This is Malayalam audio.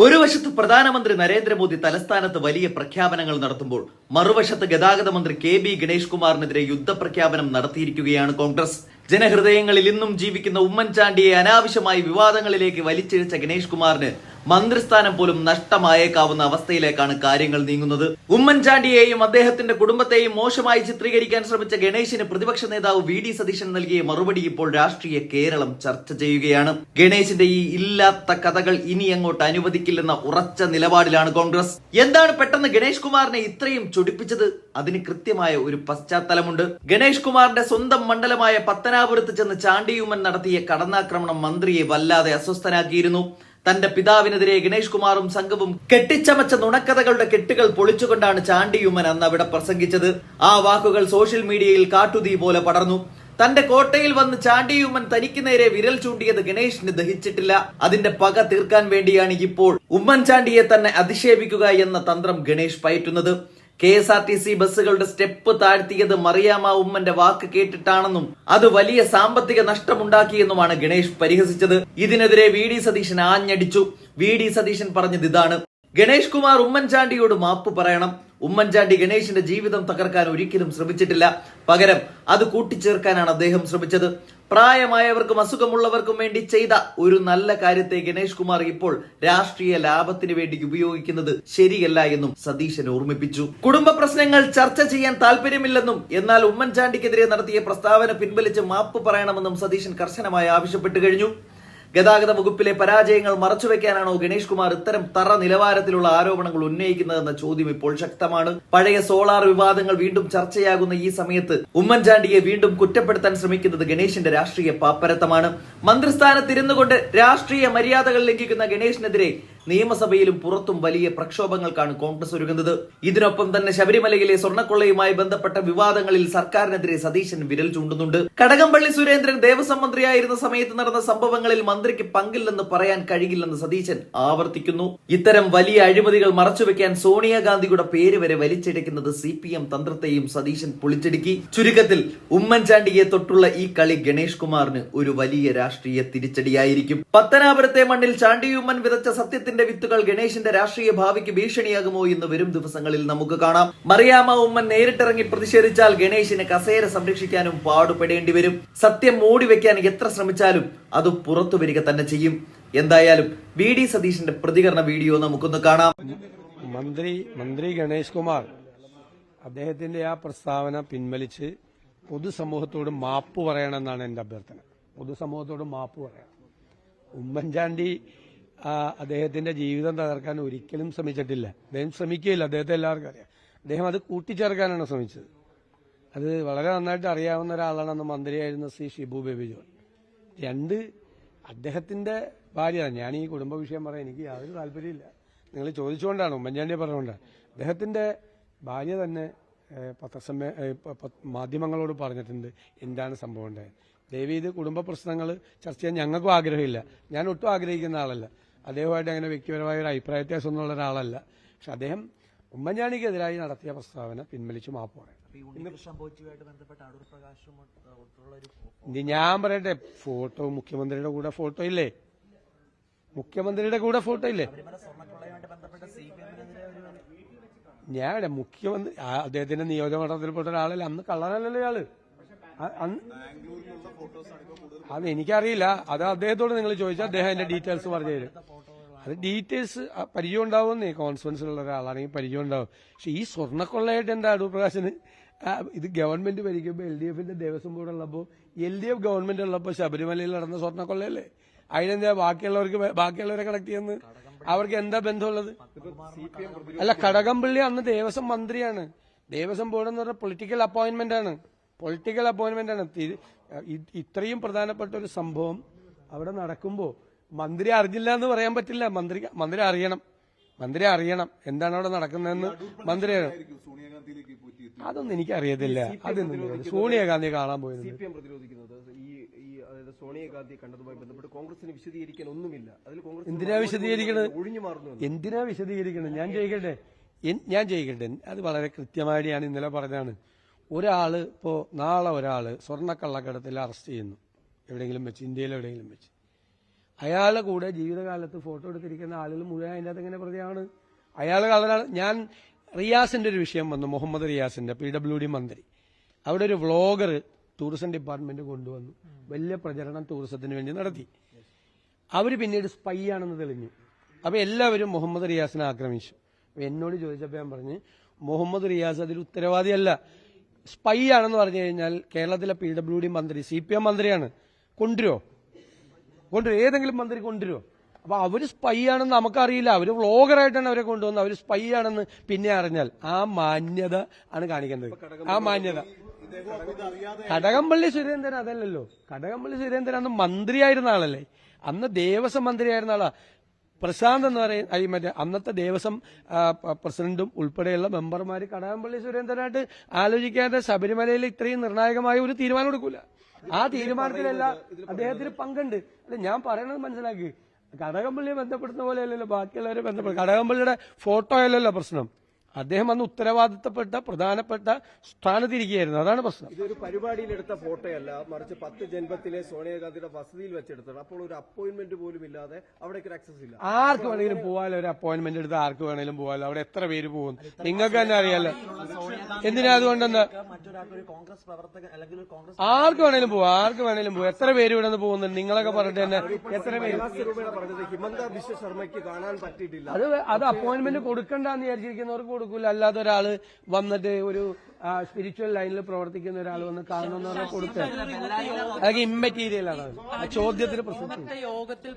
ഒരു വശത്ത് പ്രധാനമന്ത്രി നരേന്ദ്രമോദി തലസ്ഥാനത്ത് വലിയ പ്രഖ്യാപനങ്ങൾ നടത്തുമ്പോൾ മറുവശത്ത് ഗതാഗത മന്ത്രി കെ ബി ഗണേഷ് കുമാറിനെതിരെ യുദ്ധപ്രഖ്യാപനം നടത്തിയിരിക്കുകയാണ് കോൺഗ്രസ്. ജനഹൃദയങ്ങളിൽ ഇന്നും ജീവിക്കുന്ന ഉമ്മൻചാണ്ടിയെ അനാവശ്യമായി വിവാദങ്ങളിലേക്ക് വലിച്ചിഴച്ച ഗണേഷ് കുമാറിന് മന്ത്രിസ്ഥാനം പോലും നഷ്ടമായേക്കാവുന്ന അവസ്ഥയിലേക്കാണ് കാര്യങ്ങൾ നീങ്ങുന്നത്. ഉമ്മൻചാണ്ടിയെയും അദ്ദേഹത്തിന്റെ കുടുംബത്തെയും മോശമായി ചിത്രീകരിക്കാൻ ശ്രമിച്ച ഗണേശിന് പ്രതിപക്ഷ നേതാവ് വി ഡി സതീശൻ നൽകിയ മറുപടി ഇപ്പോൾ രാഷ്ട്രീയ കേരളം ചർച്ച ചെയ്യുകയാണ്. ഗണേശിന്റെ ഈ ഇല്ലാത്ത കഥകൾ ഇനി അങ്ങോട്ട് അനുവദിക്കില്ലെന്ന ഉറച്ച നിലപാടിലാണ് കോൺഗ്രസ്. എന്താണ് പെട്ടെന്ന് ഗണേഷ് കുമാറിനെ ഇത്രയും ചൊടിപ്പിച്ചത് അതിന് കൃത്യമായ ഒരു പശ്ചാത്തലമുണ്ട്. ഗണേഷ് കുമാറിന്റെ സ്വന്തം മണ്ഡലമായ പത്തനാപുരത്ത് ചെന്ന് ചാണ്ടിയുമൻ നടത്തിയ കടന്നാക്രമണം മന്ത്രിയെ വല്ലാതെ അസ്വസ്ഥനാക്കിയിരുന്നു. തന്റെ പിതാവിനെതിരെ ഗണേഷ് കുമാറും സംഘവും കെട്ടിച്ചമച്ച നുണക്കഥകളുടെ കെട്ടുകൾ പൊളിച്ചുകൊണ്ടാണ് ചാണ്ടിയുമ്മൻ അന്ന് അവിടെ പ്രസംഗിച്ചത്. ആ വാക്കുകൾ സോഷ്യൽ മീഡിയയിൽ കാട്ടുതീ പോലെ പടർന്നു. തന്റെ കോട്ടയിൽ വന്ന് ചാണ്ടിയുമ്മൻ തനിക്ക് നേരെ വിരൽ ചൂണ്ടിയത് ഗണേഷിന് ദഹിച്ചിട്ടില്ല. അതിന്റെ പക തീർക്കാൻ വേണ്ടിയാണ് ഇപ്പോൾ ഉമ്മൻചാണ്ടിയെ തന്നെ അധിക്ഷേപിക്കുക എന്ന തന്ത്രം Ganesh പയറ്റുന്നത്. K S R T C ബസ്സുകളുടെ സ്റ്റെപ്പ് താഴ്ത്തിയത് മറിയാമ്മ ഉമ്മന്റെ വാക്ക് കേട്ടിട്ടാണെന്നും അത് വലിയ സാമ്പത്തിക നഷ്ടമുണ്ടാക്കിയെന്നുമാണ് ഗണേഷ് പരിഹസിച്ചത്. ഇതിനെതിരെ വി ഡി സതീശൻ ആഞ്ഞടിച്ചു. വി ഡി സതീശൻ പറഞ്ഞത് ഇതാണ്. ഗണേഷ് കുമാർ ഉമ്മൻചാണ്ടിയോട് മാപ്പ് പറയണം. ഉമ്മൻചാണ്ടി ഗണേഷിന്റെ ജീവിതം തകർക്കാൻ ഒരിക്കലും ശ്രമിച്ചിട്ടില്ല. പകരം അത് കൂട്ടിച്ചേർക്കാനാണ് അദ്ദേഹം ശ്രമിച്ചത്. പ്രായമായവർക്കും അസുഖമുള്ളവർക്കും വേണ്ടി ചെയ്ത ഒരു നല്ല കാര്യത്തെ ഗണേഷ് കുമാർ ഇപ്പോൾ രാഷ്ട്രീയ ലാഭത്തിന് വേണ്ടി ഉപയോഗിക്കുന്നത് ശരിയല്ല എന്നും സതീശൻ ഓർമ്മിപ്പിച്ചു. കുടുംബ പ്രശ്നങ്ങൾ ചർച്ച ചെയ്യാൻ താല്പര്യമില്ലെന്നും എന്നാൽ ഉമ്മൻചാണ്ടിക്കെതിരെ നടത്തിയ പ്രസ്താവന പിൻവലിച്ച് മാപ്പ് പറയണമെന്നും സതീശൻ കർശനമായി ആവശ്യപ്പെട്ടു കഴിഞ്ഞു. ഗതാഗത വകുപ്പിലെ പരാജയങ്ങൾ മറച്ചുവെക്കാനാണോ ഗണേഷ് കുമാർ ഇത്തരം തറ നിലവാരത്തിലുള്ള ആരോപണങ്ങൾ ഉന്നയിക്കുന്നതെന്ന ചോദ്യം ഇപ്പോൾ ശക്തമാണ്. പഴയ സോളാർ വിവാദങ്ങൾ വീണ്ടും ചർച്ചയാകുന്ന ഈ സമയത്ത് ഉമ്മൻചാണ്ടിയെ വീണ്ടും കുറ്റപ്പെടുത്താൻ ശ്രമിക്കുന്നത് ഗണേഷിന്റെ രാഷ്ട്രീയ പാപ്പരത്തമാണ്. മന്ത്രിസ്ഥാനത്തിരുന്നുകൊണ്ട് രാഷ്ട്രീയ മര്യാദകൾ ലംഘിക്കുന്ന ഗണേഷിനെതിരെ നിയമസഭയിലും പുറത്തും വലിയ പ്രക്ഷോഭങ്ങൾക്കാണ് കോൺഗ്രസ് ഒരുങ്ങുന്നത്. ഇതിനൊപ്പം തന്നെ ശബരിമലയിലെ സ്വർണക്കൊള്ളയുമായി ബന്ധപ്പെട്ട വിവാദങ്ങളിൽ സർക്കാരിനെതിരെ സതീശൻ വിരൽ ചൂണ്ടുന്നുണ്ട്. കടകംപള്ളി സുരേന്ദ്രൻ ദേവസ്വം മന്ത്രിയായിരുന്ന സമയത്ത് നടന്ന സംഭവങ്ങളിൽ മന്ത്രിക്ക് പങ്കില്ലെന്ന് പറയാൻ കഴിയില്ലെന്ന് സതീശൻ ആവർത്തിക്കുന്നു. ഇത്തരം വലിയ അഴിമതികൾ മറച്ചുവെക്കാൻ സോണിയാഗാന്ധിയുടെ പേര് വരെ വലിച്ചെടുക്കുന്നത് സി പി എം തന്ത്രത്തെയും സതീശൻ പൊളിച്ചടുക്കി. ചുരുക്കത്തിൽ ഉമ്മൻചാണ്ടിയെ തൊട്ടുള്ള ഈ കളി ഗണേഷ് കുമാറിന് ഒരു വലിയ രാഷ്ട്രീയ തിരിച്ചടിയായിരിക്കും. പത്തനാപുരത്തെ മണ്ണിൽ ചാണ്ടിയുമ്മൻ വിതച്ച സത്യത്തിന്റെ വിത്തുകൾ ഗണേശിന്റെ രാഷ്ട്രീയ ഭാവിക്ക് ഭീഷണിയാകുമോ എന്ന് വരും ദിവസങ്ങളിൽ നമുക്ക് കാണാം. മറിയാമ ഉമ്മൻ നേരിട്ടിറങ്ങി പ്രതിഷേധിച്ചാൽ ഗണേശിന് കസേര സംരക്ഷിക്കാനും പാടുപെടേണ്ടി വരും. സത്യം മൂടി വെക്കാൻ എത്ര ശ്രമിച്ചാലും അത് പുറത്തു വരിക തന്നെ ചെയ്യും. എന്തായാലും വി ഡി സതീഷിന്റെ പ്രതികരണ വീഡിയോ നമുക്കൊന്ന് കാണാം. മന്ത്രി മന്ത്രി ഗണേഷ് കുമാർ അദ്ദേഹത്തിന്റെ ആ പ്രസ്താവന പിൻവലിച്ച് പൊതുസമൂഹത്തോട് മാപ്പ് പറയണമെന്നാണ് എന്റെ അഭ്യർത്ഥന. പൊതുസമൂഹത്തോട് മാപ്പ് പറയണം. ഉമ്മൻചാണ്ടി അദ്ദേഹത്തിന്റെ ജീവിതം തകർക്കാൻ ഒരിക്കലും ശ്രമിച്ചിട്ടില്ല. അദ്ദേഹം ശ്രമിക്കുകയില്ല. അദ്ദേഹത്തെ എല്ലാവർക്കും അറിയാം. അദ്ദേഹം അത് കൂട്ടിച്ചേർക്കാനാണ് ശ്രമിച്ചത്. അത് വളരെ നന്നായിട്ട് അറിയാവുന്ന ഒരാളാണ് അന്ന് മന്ത്രിയായിരുന്ന ശ്രീ ഷിബു ബേബി ജോൺ. രണ്ട് അദ്ദേഹത്തിന്റെ ഭാര്യ ഞാൻ ഈ കുടുംബ വിഷയം പറയാൻ എനിക്ക് യാതൊരു താല്പര്യമില്ല. നിങ്ങൾ ചോദിച്ചുകൊണ്ടാണ് ഉമ്മൻചാണ്ടിയെ പറഞ്ഞുകൊണ്ടാണ്. അദ്ദേഹത്തിന്റെ ഭാര്യ തന്നെ പത്രസമ്മേ മാധ്യമങ്ങളോട് പറഞ്ഞിട്ടുണ്ട് എന്താണ് സംഭവം ഉണ്ടായത്. ദേവി ഇത് കുടുംബ പ്രശ്നങ്ങൾ ചർച്ച ചെയ്യാൻ ഞങ്ങൾക്കും ആഗ്രഹമില്ല. ഞാൻ ഒട്ടും ആഗ്രഹിക്കുന്ന ആളല്ല. അദ്ദേഹമായിട്ട് അങ്ങനെ വ്യക്തിപരമായ ഒരു അഭിപ്രായ വ്യത്യാസമൊന്നുള്ള ഒരാളല്ല. പക്ഷെ അദ്ദേഹം ഉമ്മൻചാണ്ടിക്കെതിരായി നടത്തിയ പ്രസ്താവന പിൻവലിച്ചു മാപ്പ് പറയണം ഇനി ഞാൻ പറയട്ടെ ഫോട്ടോ മുഖ്യമന്ത്രിയുടെ കൂടെ ഫോട്ടോ ഇല്ലേ? മുഖ്യമന്ത്രിയുടെ കൂടെ ഫോട്ടോ ഇല്ലേ? ഞാൻ മുഖ്യമന്ത്രി അദ്ദേഹത്തിന്റെ അദ്ദേഹത്തിന്റെ നിയോജകമണ്ഡലത്തിൽപ്പെട്ട ഒരാളല്ല. അന്ന് കള്ളനല്ലല്ലോ ഇയാൾ. അത് എനിക്കറിയില്ല. അത് അദ്ദേഹത്തോട് നിങ്ങൾ ചോദിച്ചാൽ അദ്ദേഹം എന്റെ ഡീറ്റെയിൽസ് പറഞ്ഞു തരും. അത് ഡീറ്റെയിൽസ് പരിചയം ഉണ്ടാവുമെന്നേ കോൺഫിഡൻസിലുള്ള ഒരാളാണെങ്കിൽ പരിചയം ഉണ്ടാവും. പക്ഷെ ഈ സ്വർണക്കൊള്ളയായിട്ട് എന്താ അടൂർ പ്രകാശന് ഇത് ഗവൺമെന്റ് ഭരിക്കുമ്പോൾ എൽ ഡി എഫിന്റെ ദേവസ്വം ബോർഡ് ഉള്ളപ്പോൾ എൽ ഡി എഫ് ഗവൺമെന്റ് ഉള്ളപ്പോൾ ശബരിമലയിൽ നടന്ന സ്വർണക്കൊള്ളയല്ലേ? അതിനെന്താ ബാക്കിയുള്ളവർക്ക് ബാക്കിയുള്ളവരെ കണക്ട് ചെയ്യുന്നത്? അവർക്ക് എന്താ ബന്ധമുള്ളത്? അല്ല കടകംപള്ളി അന്ന് ദേവസ്വം മന്ത്രിയാണ്. ദേവസ്വം ബോർഡ് എന്ന് പറഞ്ഞ പൊളിറ്റിക്കൽ അപ്പോയിന്റ്മെന്റ് ആണ്. പൊളിറ്റിക്കൽ അപ്പോയിന്റ്മെന്റ് ആണ്. ഇത്രയും പ്രധാനപ്പെട്ട ഒരു സംഭവം അവിടെ നടക്കുമ്പോൾ മന്ത്രി അറിഞ്ഞില്ല എന്ന് പറയാൻ പറ്റില്ല. മന്ത്രി മന്ത്രി അറിയണം. മന്ത്രി അറിയണം എന്താണ് അവിടെ നടക്കുന്നതെന്ന് മന്ത്രി അതൊന്നും എനിക്ക് അറിയത്തില്ല അതൊന്നും. സോണിയാഗാന്ധി കാണാൻ പോയത് സോണിയാഗാന്ധി കണ്ടതുമായി ബന്ധപ്പെട്ട് കോൺഗ്രസിന് വിശദീകരിക്കാൻ ഒന്നുമില്ല. അതിൽ കോൺഗ്രസ് എന്തിനാ വിശദീകരിക്കണത്? ഒഴിഞ്ഞു മാറുന്നു എന്തിനാ വിശദീകരിക്കണത്? ഞാൻ ചെയ്യിക്കട്ടെ ഞാൻ ചെയ്യിക്കട്ടെ അത് വളരെ കൃത്യമായിട്ട് ഞാൻ ഇന്നലെ പറഞ്ഞതാണ്. ഒരാൾ ഇപ്പോ നാളെ ഒരാൾ സ്വർണക്കള്ളക്കടത്തിൽ അറസ്റ്റ് ചെയ്യുന്നു. എവിടെയെങ്കിലും വെച്ച് ഇന്ത്യയിൽ എവിടെയെങ്കിലും വെച്ച്. അയാളുടെ കൂടെ ജീവിതകാലത്ത് ഫോട്ടോ എടുത്തിരിക്കുന്ന ആളുകൾ മുഴുവൻ അതിന്റെ അകത്ത് എങ്ങനെ പ്രതിയാണ്. അയാൾ കള്ളനാണ്. ഞാൻ റിയാസിന്റെ ഒരു വിഷയം വന്നു മുഹമ്മദ് റിയാസിന്റെ പി ഡബ്ല്യു ഡി മന്ത്രി. അവിടെ ഒരു വ്ളോഗർ ടൂറിസം ഡിപ്പാർട്ട്മെന്റ് കൊണ്ടുവന്നു. വലിയ പ്രചരണം ടൂറിസത്തിന് വേണ്ടി നടത്തി. അവർ പിന്നീട് സ്പൈ ആണെന്ന് തെളിഞ്ഞു. അപ്പൊ എല്ലാവരും മുഹമ്മദ് റിയാസിനെ ആക്രമിച്ചു. എന്നോട് ചോദിച്ചപ്പോൾ ഞാൻ പറഞ്ഞ് മുഹമ്മദ് റിയാസ് അതിൽ ഉത്തരവാദിയല്ല. സ്പൈ ആണെന്ന് പറഞ്ഞു കഴിഞ്ഞാൽ കേരളത്തിലെ പി ഡബ്ല്യു ഡി മന്ത്രി സി പി എം മന്ത്രിയാണ്. കൊണ്ടുവരുമോ കൊണ്ടുവരും ഏതെങ്കിലും മന്ത്രി കൊണ്ടുവരുമോ അപ്പൊ അവർ സ്പൈ ആണെന്ന് നമുക്കറിയില്ല. അവർ വ്ളോഗറായിട്ടാണ് അവരെ കൊണ്ടുവന്നത്. അവർ സ്പൈ ആണെന്ന് പിന്നെ അറിഞ്ഞാൽ ആ മാന്യത ആണ് കാണിക്കേണ്ടത് ആ മാന്യത. കടകംപള്ളി സുരേന്ദ്രൻ അതല്ലല്ലോ. കടകംപള്ളി സുരേന്ദ്രൻ അന്ന് മന്ത്രിയായിരുന്ന ആളല്ലേ? അന്ന് ദേവസ്വം മന്ത്രിയായിരുന്ന ആളാ. പ്രശാന്ത് എന്ന് പറയുന്ന ഈ മറ്റേ അന്നത്തെ ദേവസ്വം പ്രസിഡന്റും ഉൾപ്പെടെയുള്ള മെമ്പർമാർ കടകംപള്ളി സുരേന്ദ്രനായിട്ട് ആലോചിക്കാതെ ശബരിമലയിൽ ഇത്രയും നിർണായകമായ ഒരു തീരുമാനം എടുക്കൂല. ആ തീരുമാനത്തിലല്ല അദ്ദേഹത്തിന് പങ്കുണ്ട്. അല്ല ഞാൻ പറയണത് മനസ്സിലാക്കി. കടകംപള്ളിയെ ബന്ധപ്പെടുന്ന പോലെയല്ലല്ലോ ബാക്കിയുള്ളവരെ ബന്ധപ്പെടും കടകംപള്ളിയുടെ ഫോട്ടോ അല്ലല്ലോ പ്രശ്നം. അദ്ദേഹം അന്ന് ഉത്തരവാദിത്തപ്പെട്ട പ്രധാനപ്പെട്ട സ്ഥാനത്തിരിക്കുകയായിരുന്നു. അതാണ് പ്രശ്നം. ഇതൊരു പരിപാടിയിലെടുത്ത ഫോട്ടോയല്ല. മറിച്ച് പത്ത് ജന്മത്തിലെ സോണിയാഗാന്ധിയുടെ വസതിയിൽ വെച്ചെടുത്തത് അപ്പോൾ ഒരു അപ്പോയിന്റ്മെന്റ് പോലും ഇല്ലാതെ അവിടേക്ക് ആക്സസ് ഇല്ല. ആർക്ക് വേണമെങ്കിലും പോവാലോ? ഒരു അപ്പോയിന്റ്മെന്റ് എടുത്ത് ആർക്ക് വേണമെങ്കിലും പോവാലോ? അവിടെ എത്ര പേര് പോകും? നിങ്ങൾക്ക് തന്നെ അറിയാലോ. എന്തിനാ അതുകൊണ്ടെന്ന്? മറ്റൊരാൾക്ക് ഒരു കോൺഗ്രസ് പ്രവർത്തകൻ അല്ലെങ്കിൽ ഒരു കോൺഗ്രസ് ആർക്ക് വേണേലും പോവാ ആർക്ക് വേണേലും പോവാ. എത്ര പേര് ഇവിടെ നിന്ന് പോകുന്നുണ്ട്? നിങ്ങളൊക്കെ പറഞ്ഞിട്ട് തന്നെ. എത്ര പേര്? ഹിമന്ത ബിശ്വ ശർമ്മയ്ക്ക് കാണാൻ പറ്റിയിട്ടില്ല. അത് അത് അപ്പോയിന്റ്മെന്റ് കൊടുക്കണ്ടെന്ന് വിചാരിച്ചിരിക്കുന്നവർക്ക് കൊടുക്കൂല. അല്ലാതെ ഒരാൾ വന്നിട്ട് ഒരു സ്പിരിച്വൽ ലൈനിൽ പ്രവർത്തിക്കുന്ന ഒരാൾ വന്ന് കാണുന്ന പറഞ്ഞാൽ കൊടുക്കുക അതൊക്കെ ഇമ്മെറ്റീരിയൽ ആണ്. ചോദ്യത്തിന് പ്രശ്നം യോഗത്തിൽ